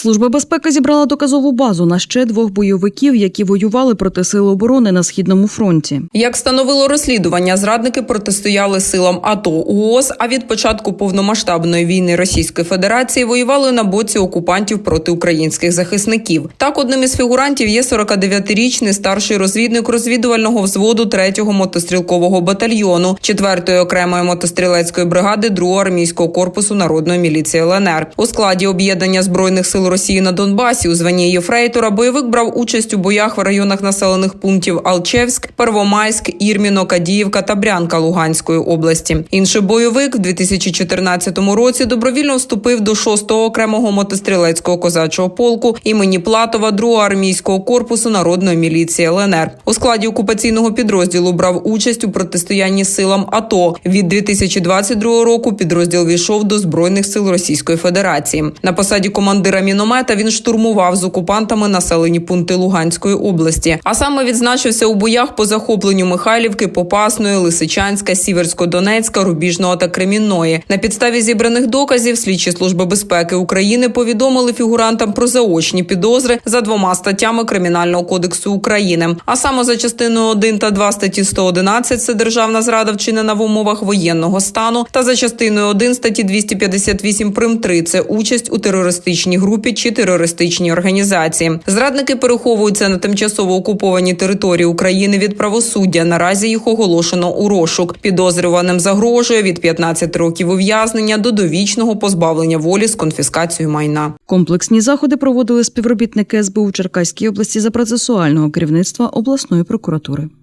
Служба безпеки зібрала доказову базу на ще двох бойовиків, які воювали проти сил оборони на східному фронті. Як встановило розслідування, зрадники протистояли силам АТО УОС, а від початку повномасштабної війни Російської Федерації воювали на боці окупантів проти українських захисників. Так, одним із фігурантів є 49-річний старший розвідник розвідувального взводу 3-го мотострілкового батальйону 4-ї окремої мотострілецької бригади 2-го армійського корпусу народної міліції ЛНР. У складі об'єднання збройних сил Росії на Донбасі у званні єфрейтора бойовик брав участь у боях в районах населених пунктів Алчевськ, Первомайськ, Ірміно, Кадіївка та Брянка Луганської області. Інший бойовик в 2014 році добровільно вступив до 6-го окремого мотострілецького козачого полку імені Платова 2-го армійського корпусу народної міліції ЛНР. У складі окупаційного підрозділу брав участь у протистоянні силам АТО. Від 2022 року підрозділ війшов до збройних сил Російської Федерації. На посаді командира міномета він штурмував з окупантами населені пункти Луганської області. А саме відзначився у боях по захопленню Михайлівки, Попасної, Лисичанська, Сіверсько-Донецька, Рубіжного та Кремінної. На підставі зібраних доказів слідчі служби безпеки України повідомили фігурантам про заочні підозри за двома статтями Кримінального кодексу України. А саме за частиною 1 та 2 статті 111 – це державна зрада вчинена в умовах воєнного стану, та за частиною 1 статті 258 прим 3 – це участь у терористичній групі чи терористичній організації. Зрадники переховуються на тимчасово окупованій території України від правосуддя. Наразі їх оголошено у розшук. Підозрюваним загрожує від 15 років ув'язнення до довічного позбавлення волі з конфіскацією майна. Комплексні заходи проводили співробітники СБУ Черкаській області за процесуального керівництва обласної прокуратури.